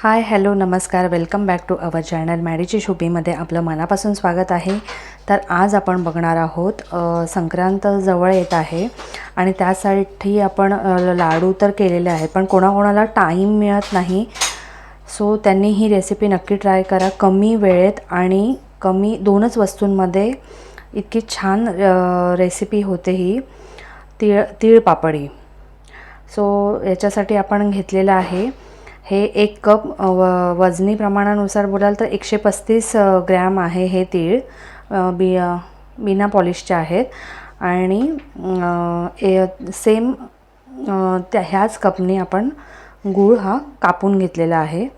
हाय hello नमस्कार. Welcome back to our channel मॅडीची शोपीमध्ये आपलं मनापासून स्वागत आहे. तर आज आपण बघणार आहोत संक्रांत जवळ येत आहे आणि त्यासाठी आपण लाडू तर केलेले आहेत पण कोणाकोणाला टाईम मिळत नाही. सो त्यांनी ही रेसिपी नक्की ट्राय करा. कमी वेळेत आणि कमी दोनच वस्तूंमध्ये इतकी छान रेसिपी होते ही. तीळ तीळ पापडी. सो याच्यासाठी आपण घेतलेलं आहे. हे एक कप व वजनी प्रमाणानुसार बोलाल तर एकशे पस्तीस ग्रॅम आहे हे तीळ. बि बिना पॉलिशचे आहेत. आणि ए- सेम त्या ह्याच कपने आपण गूळ हा कापून घेतलेला आहे.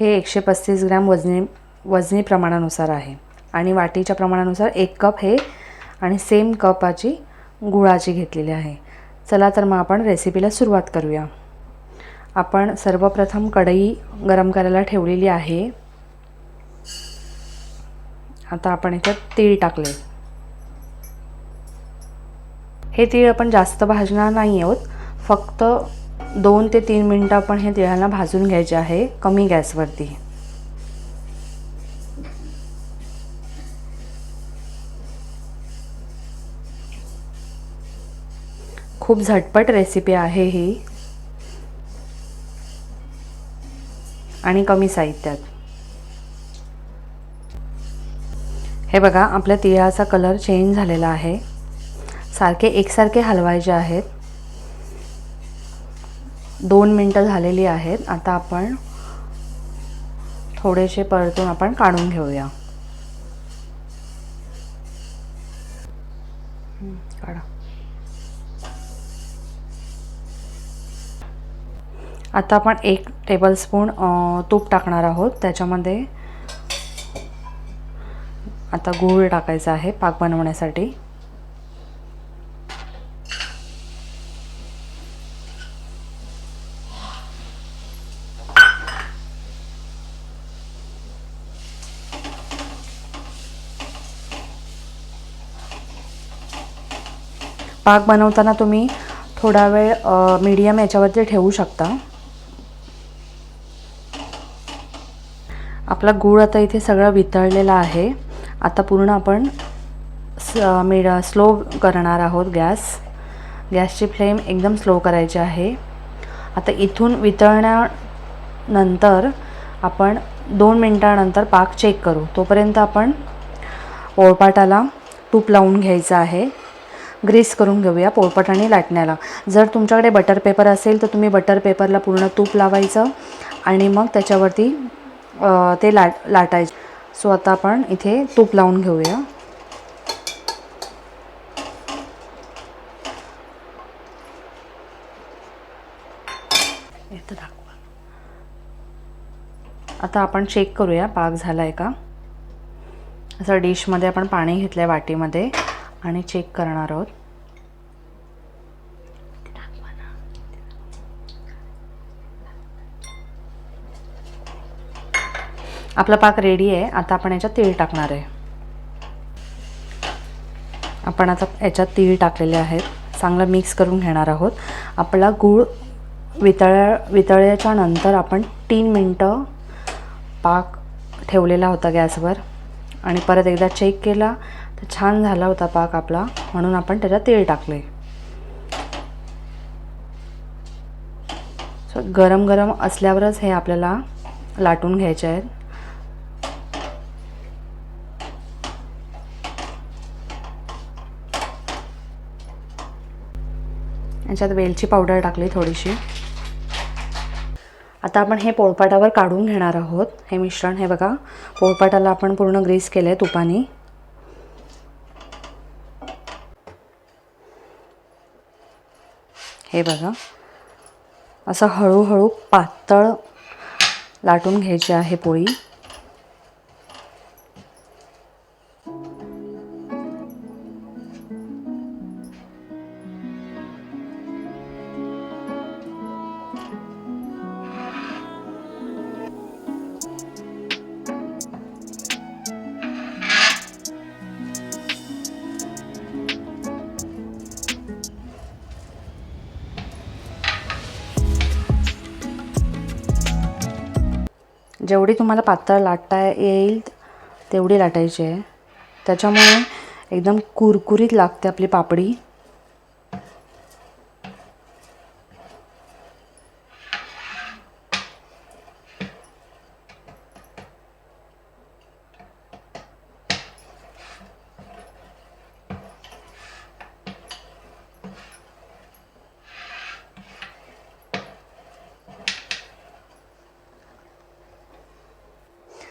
हे एकशे पस्तीस ग्रॅम वजनी वजनी प्रमाणानुसार आहे. आणि वाटीच्या प्रमाणानुसार एक कप हे आणि सेम कपाची गुळाची घेतलेली आहे. चला तर मग आपण रेसिपीला सुरुवात करूया. आपण सर्वप्रथम कढई गरम करायला ठेवलेली आहे. आता आपण याच्यात तीळ टाकले हे तीळ आपण जास्त भाजणार नाही आहोत. फक्त दोन ते तीन मिनटं आपण हे तिळांना भाजून घ्यायचे आहे कमी गॅसवरती. खूप झटपट रेसिपी आहे ही. आणि कमी साहित्यात. हे बघा आपल्या तिळाचा कलर चेंज झालेला आहे. सारखे एकसारखे हलवायचे आहेत. दोन मिनटं झालेली आहेत. आता आपण थोडेसे परतून आपण काढून घेऊया हं, काढा आता आपण एक टेबलस्पून तूप टाकणार आहोत. त्याच्यामध्ये आता गूळ टाकायचा आहे पाक बनवण्यासाठी. पाक बनवताना तुम्ही थोडा वेळ मीडियम याच्यावरती ठेवू शकता. आपला गूळ आता इथे सगळं वितळलेला आहे. आता पूर्ण आपण स मिड स्लो करणार आहोत गॅस. गॅसची फ्लेम एकदम स्लो करायची आहे. आता इथून वितळण्यानंतर आपण दोन मिनटानंतर पाक चेक करू. तोपर्यंत आपण पोळपाटाला तूप लावून घ्यायचं आहे. ग्रीस करून घेऊया पोळपाट आणि लाटण्याला. जर तुमच्याकडे बटर पेपर असेल तर तुम्ही बटर पेपरला पूर्ण तूप लावायचं आणि मग त्याच्यावरती ते लाट लाटायचं. सो आता आपण इथे तूप लावून घेऊया. दाखवा. आता आपण चेक करूया पाक झाला आहे का? असं डिशमध्ये आपण पाणी घेतलं आहे वाटीमध्ये आणि चेक करणार आहोत. आपला पाक रेडी आहे. आता आपण याच्यात तीळ टाकणार आहे. आपण आता याच्यात तीळ टाकलेले आहेत. चांगलं मिक्स करून घेणार आहोत. आपला गूळ वितळ वितळल्याच्या नंतर आपण तीन मिनटं पाक ठेवलेला होता गॅसवर. आणि परत एकदा चेक केला तर छान झाला होता पाक आपला. म्हणून आपण त्याच्यात तीळ टाकले. सो गरम गरम असल्यावरच हे आपल्याला लाटून घ्यायचे आहेत. याच्यात वेलची पावडर टाकली थोडीशी. आता आपण हे पोळपाटावर काढून घेणार आहोत. हे मिश्रण हे बघा. पोळपाटाला आपण पूर्ण ग्रीस केलं आहे तुपाने. हे बघा. असं हळूहळू पातळ लाटून घ्यायची आहे पोळी. जेवढी तुम्हाला पातळ लाटता येईल तेवढी लाटायची आहे. त्याच्यामुळे एकदम कुरकुरीत लागते आपली पापडी.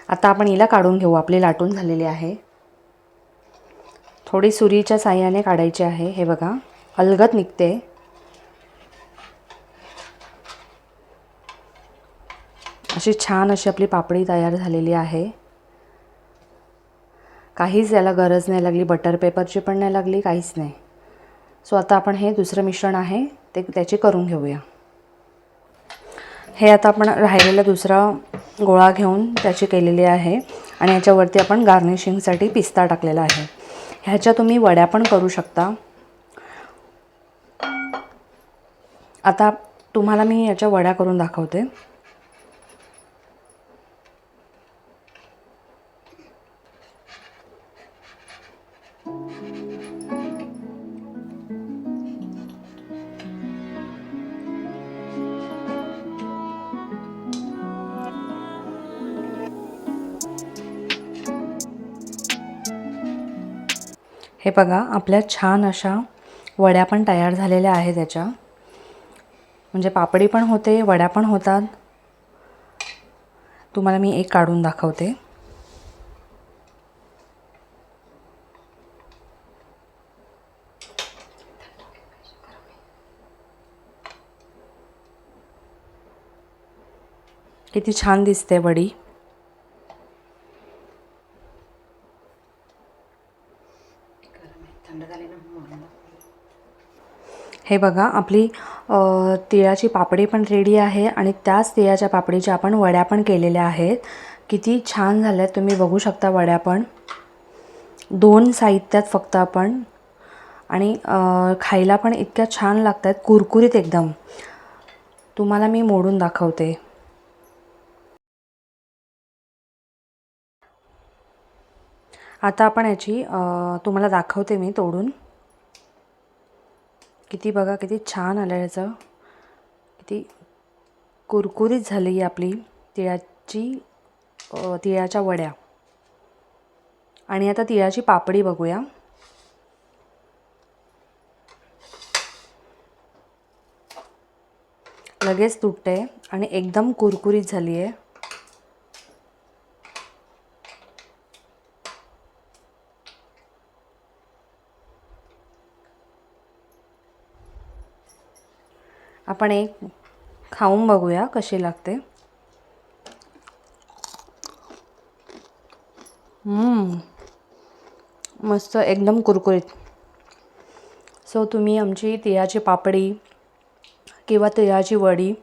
आता आपण हिला काढून घेऊ. आपली लाटून झालेली आहे. थोडी सुरीच्या साह्याने काढायची आहे. हे बघा. अलगत निघते. अशी छान अशी आपली पापडी तयार झालेली आहे. काहीच याला गरज नाही लागली. बटर पेपरची पण नाही लागली. काहीच नाही. सो आता आपण हे दुसरं मिश्रण आहे. ते त्याची करून घेऊया. हे आता आपण राहिलेलं दुसरं गोळा घेऊन त्याची केलेली आहे आणि याच्यावरती आपण गार्निशिंगसाठी पिस्ता टाकलेला आहे. ह्याच्या तुम्ही वड्या पण करू शकता. आता तुम्हाला मी याच्या वड्या करून दाखवते. हे बघा आपल्या छान अशा वड्या पण तयार झालेल्या आहेत त्याच्या. म्हणजे पापडी पण होते वड्या पण होतात. तुम्हाला मी एक काढून दाखवते. किती छान दिसते वडी. हे बघा आपली तिळाची पापडी पण रेडी आहे आणि त्याच तिळाच्या पापडीच्या आपण वड्या पण केलेल्या आहेत. किती छान झाल्यात तुम्ही बघू शकता वड्या पण. दोन साहित्यात फक्त आपण. आणि खायला पण इतक्या छान लागतात कुरकुरीत एकदम. तुम्हाला मी मोडून दाखवते. आता आपण याची तुम्हाला दाखवते मी तोडून. किती बघा किती छान आलं याचं. किती कुरकुरीत झाली आहे आपली तिळाची तिळाच्या वड्या. आणि आता तिळाची पापडी बघूया. लगेच तुटते आणि एकदम कुरकुरीत झाली आहे आपण एक खाऊन बघूया कशी लागते. मस्त एकदम कुरकुरीत. सो तुम्ही आमची तिळाची पापडी किंवा तिळाची वडी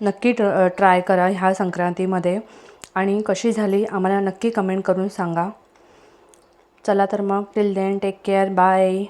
नक्की ट्र ट्राय करा ह्या संक्रांतीमध्ये. आणि कशी झाली आम्हाला नक्की कमेंट करून सांगा. चला तर मग till then take care bye